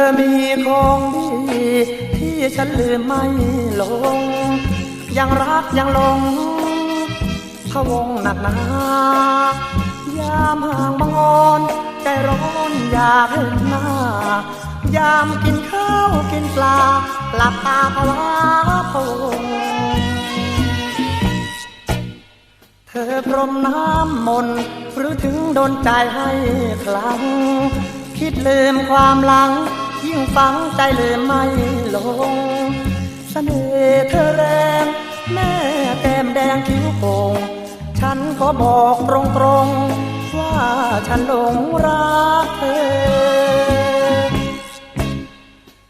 อมีของดีที่ฉันลืมไม่ลง ยังรักยังหลงพะวงหนักหนายามห่างบางอ่อนใจร้อนอยากเห็นหน้า ยามกินข้าวกินปลาหลับตาภาวะพะวงเธอพรมน้ำมนต์หรือถึงโดนใจให้คลัง คิดลืมความหลัง ยิ่งฝังใจเลืมไม่ลงเสน่ห์เธอแรงแม่แก้มแดงคิ้วโป่งฉันขอบอกตรงๆ ว่าฉันหลงรักเธอ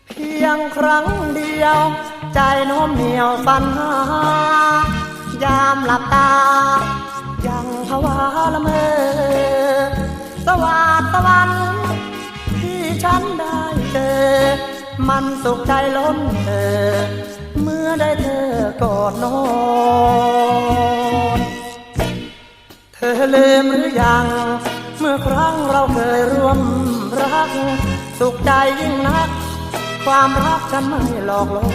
เพียงครั้งเดียว ใจโน้มเหนียวฝันหายามหลับตา ยังภาวะละเมอ มันสุขใจล้นเธอ เมื่อได้เธอกอดนอน เธอลืมหรือยัง เมื่อครั้งเราเคยร่วมรัก สุขใจยิ่งนัก ความรักฉันไม่หลอกลอ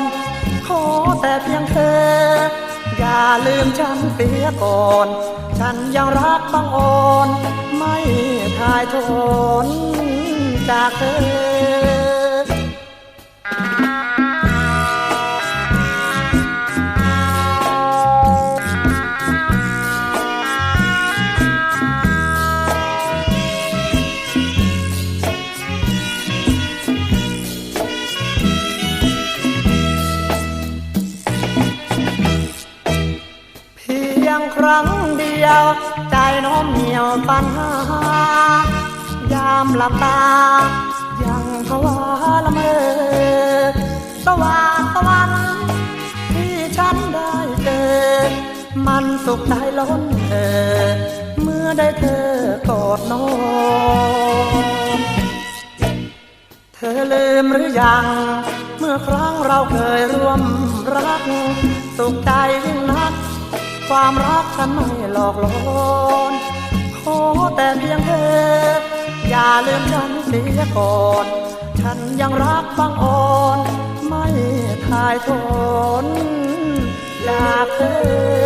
นขอแต่เพียงเธอ อย่าลืมฉันเสียก่อน ฉันยังรักบังอ่อน ไม่ทายทนจากเธอ ครั้งเดียว ใจน้อมเหนียวปัญหายามหลับตา ยังภาวะละเมอสว่างตะวันที่ฉันได้เจอ มันสุขใจล้นเธอเมื่อได้เธอกอดนอนเธอลืมหรือยัง เมื่อครั้งเราเคยร่วมรักสุขใจยิ่งนักความรัก ฉันไม่หลอกลอนขอแต่เพียงเธอ อย่าลืมฉันเสียก่อน ฉันยังรักบังอ่อน ไม่ทายทนอยากเธอ